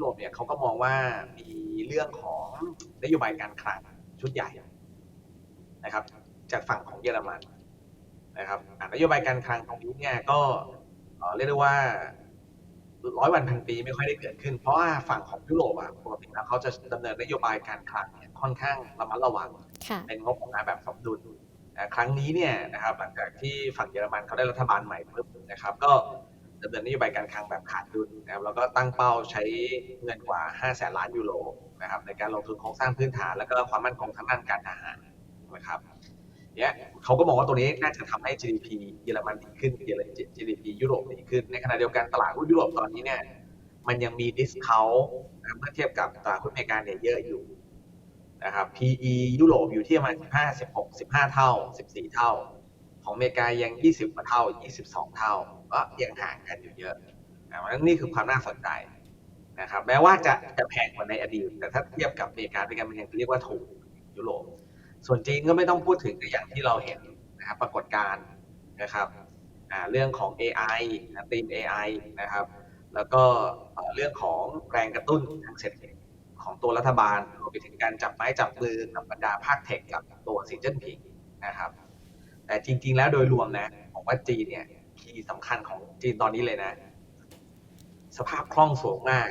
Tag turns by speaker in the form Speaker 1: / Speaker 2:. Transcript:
Speaker 1: โรปเนี่ยเขาก็มองว่ามีเรื่องของนโยบายการคลังชุดใหญ่นะครับ จากฝั่งของเยอรมันนะครับอ่านโยบายการคลังตรงนี้เนี่ยก็เอ่อเรียกได้ว่าร้อยวันพันปีไม่ค่อยได้เกิดขึ้น เพราะว่าฝั่งของยุโรปอะปกติแล้วเขาจะดำเนินนโยบายการคลังเนี่ยค่อนข้างระมัดระวัง
Speaker 2: ค่ะ
Speaker 1: เป็นงบประมาณแบบสมดุลอ่าครั้งนี้เนี่ยนะครับหลังจากที่ฝั่งเยอรมันเขาได้รัฐบาลใหม่ปุ๊บนะครับ ก็ ดำเนินนโยบายการคลังแบบขาดดุลนะครับแล้วก็ตั้งเป้าใช้เงินกว่า 5 แสนล้านยูโรนะครับในการลงทุนโครงสร้างพื้นฐานแล้วก็ความมั่นคงทางด้านการทหารนะครับเนี่ยเขาก็มองว่าตัวนี้น่าจะทำให้ GDP เยอรมันดีขึ้น GDP ยุโรปดีขึ้น ในขณะเดียวกันตลาดหุ้นยุโรปตอนนี้เนี่ยมันยังมีดิสเคาวนะเมื่อเทียบกับตลาดหุ้นอเมริกาเนี่ยเยอะอยู่นะครับ PE ยุโรปอยู่ที่ประมาณ15 16 15 เท่า 14 เท่า ของอเมริกายัง 20กว่าเท่า 22 เท่า ก็ยังห่างกันอยู่เยอะนะเพราะนั้นนี่คือความน่าสนใจนะครับแม้ว่าจะจะแพงกว่าในอดีต แต่ถ้าเทียบกับอเมริกาเป็นกันมันยังเรียกว่าถูกยุโรปส่วนจีนก็ไม่ต้องพูดถึงอย่างที่เราเห็นนะครับปรากฏการณ์นะครับเรื่องของ AI นะตีม AI นะครับ แล้วก็เรื่องของแรงกระตุ้นทางเศรษฐกิจของตัวรัฐบาลรวมไปถึงการจับไม้จับมือกับบรรดาภาคเทคกับตัวสีจิ้นผิงนะครับ แต่จริง ๆ แล้วโดยรวมนะผมว่าจีนเนี่ยคีย์สำคัญของจีนตอนนี้เลยนะ สภาพคล่องสูงมาก